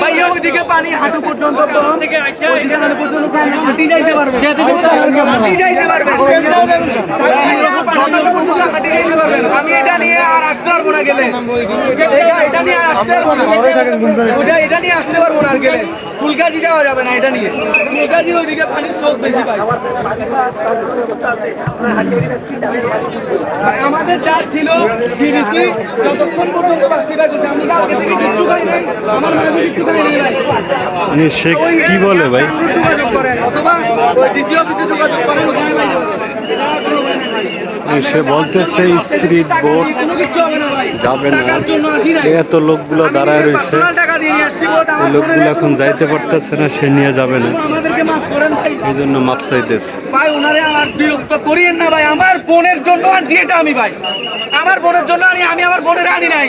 ভাই ওইদিকে পানি হাঁটু পর্যন্ত কম ওইদিকে হাঁটু পর্যন্ত কম হাঁটি যাইতে পারবে হাঁটি যাইতে হাঁটি পারবেন। আমি এটা নিয়ে আর আসতে পারব না গেলে। এটা এটা নিয়ে আর আসতে পারব না। ওটা এটা নিয়ে আসতে পারব না আর গেলে। ফুলগাছি যাওয়া যাবে না এটা নিয়ে। ফুলগাছির ওইদিকে পানির স্রোত বেশি পাই। আমাদের যা ছিল যতক্ষণ পর্যন্ত বাস্তিবাই করছে আমি কালকে থেকে কিচ্ছু খাই নাই। ভাই সে কি বলে ভাই? অথবা ডিসি অফিসে যোগাযোগ করেন সে বলতেছে স্পিরিট বোট। যাবে না। এত লোকগুলো দাঁড়ায় রয়েছে। লোকগুলো এখন যাইতে পারতেছে না সে নিয়ে যাবে না। আমাদেরকে মাফ করেন ভাই। এই জন্য মাপ চাইতেছে। ভাই ওনারে আমার বিরক্ত করিয়েন না ভাই। আমার বোনের জন্য আনছি এটা আমি ভাই। আমার বোনের জন্য আনি আমি আমার বোনের আনি নাই।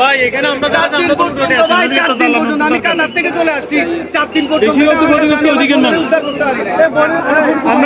ভাই এখানে আমরা চার দিন পর্যন্ত ভাই চার দিন পর্যন্ত আমি কান্নার থেকে চলে আসছি। চার দিন পর্যন্ত আমার